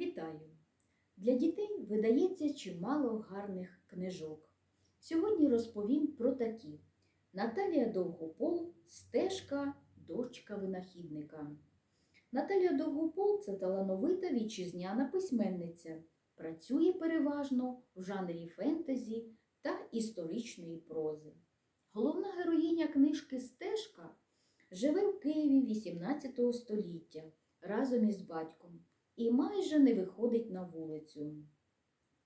Вітаю! Для дітей видається чимало гарних книжок. Сьогодні розповім про такі: Наталія Довгопол, стежка, дочка винахідника. Наталія Довгопол це талановита вітчизняна письменниця. Працює переважно в жанрі фентезі та історичної прози. Головна героїня книжки Стежка живе в Києві 18 століття разом із батьком і майже не виходить на вулицю.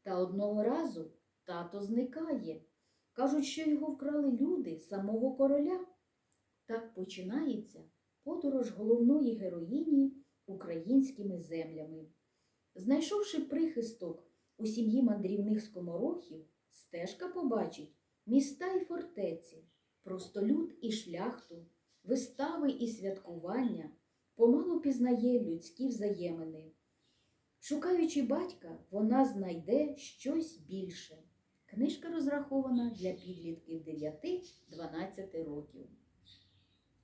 Та одного разу тато зникає. Кажуть, що його вкрали люди самого короля. Так починається подорож головної героїні українськими землями. Знайшовши прихисток у сім'ї мандрівних скоморохів, стежка побачить міста і фортеці, простолюд і шляхту, вистави і святкування, помалу пізнає людські взаємини. Шукаючи батька, вона знайде щось більше. Книжка розрахована для підлітків 9-12 років.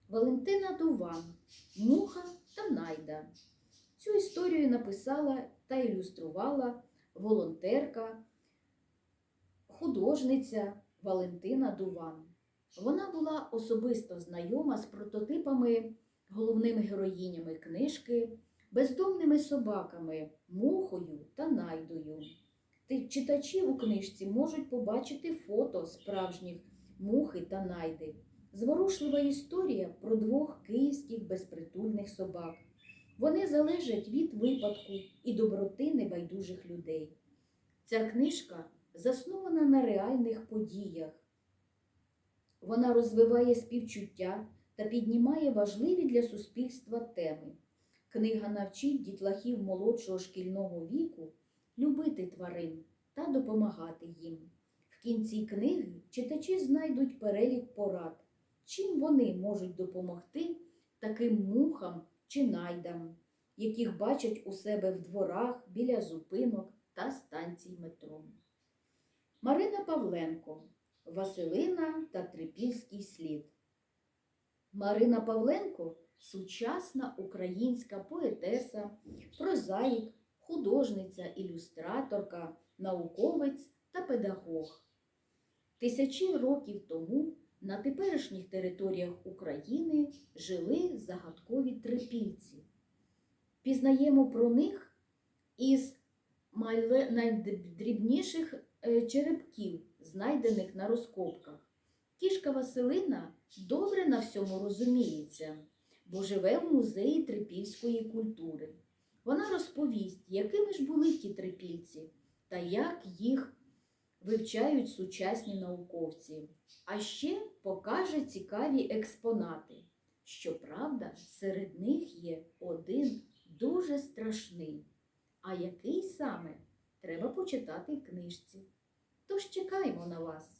Валентина Дуван, Муха та Найда. Цю історію написала та ілюструвала волонтерка, художниця Валентина Дуван. Вона була особисто знайома з прототипами головними героїнями книжки, бездомними собаками, мухою та найдою. Читачі у книжці можуть побачити фото справжніх мухи та найди. Зворушлива історія про двох київських безпритульних собак. Вони залежать від випадку і доброти небайдужих людей. Ця книжка заснована на реальних подіях. Вона розвиває співчуття та піднімає важливі для суспільства теми. Книга навчить дітлахів молодшого шкільного віку любити тварин та допомагати їм. В кінці книги читачі знайдуть перелік порад, чим вони можуть допомогти таким мухам чи найдам, яких бачать у себе в дворах, біля зупинок та станцій метро. Марина Павленко Василина та Трипільський слід. Марина Павленко сучасна українська поетеса, прозаїк, художниця, ілюстраторка, науковець та педагог. Тисячі років тому на теперішніх територіях України жили загадкові трипільці. Пізнаємо про них із найдрібніших е, черепків, знайдених на розкопках. Кішка Василина добре на всьому розуміється, бо живе в музеї трипільської культури. Вона розповість, якими ж були ті трипільці та як їх вивчають сучасні науковці. А ще покаже цікаві експонати. Щоправда, серед них є один дуже страшний. А який саме треба почитати в книжці. Тож чекаємо на вас.